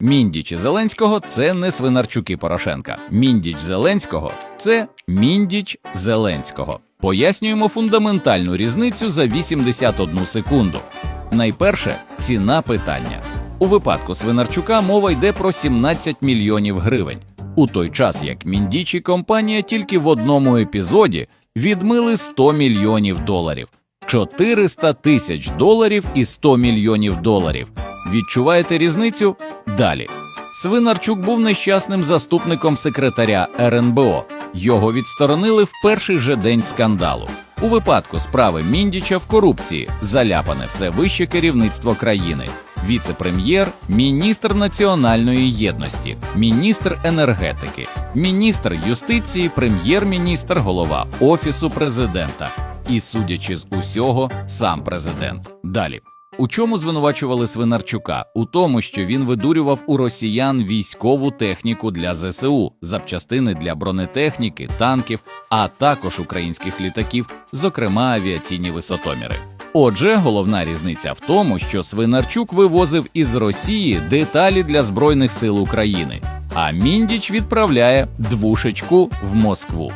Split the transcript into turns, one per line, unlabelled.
Міндіч Зеленського це не свинарчуки Порошенка. Міндіч Зеленського це міндіч Зеленського. Пояснюємо фундаментальну різницю за 81 секунду. Найперше ціна питання. У випадку Свинарчука мова йде про 17 мільйонів гривень. У той час як Міндіч і компанія тільки в одному епізоді відмили 100 мільйонів доларів. 400 тисяч доларів і 100 мільйонів доларів. Відчуваєте різницю? Далі. Свинарчук був нещасним заступником секретаря РНБО. Його відсторонили в перший же день скандалу. У випадку справи Міндіча в корупції заляпане все вище керівництво країни. Віце-прем'єр, міністр національної єдності, міністр енергетики, міністр юстиції, прем'єр-міністр, голова офісу президента. І, судячи з усього, сам президент. Далі. У чому звинувачували Свинарчука? У тому, що він видурював у росіян військову техніку для ЗСУ, запчастини для бронетехніки, танків, а також українських літаків, зокрема авіаційні висотоміри. Отже, головна різниця в тому, що Свинарчук вивозив із Росії деталі для Збройних сил України, а Міндіч відправляє двушечку в Москву.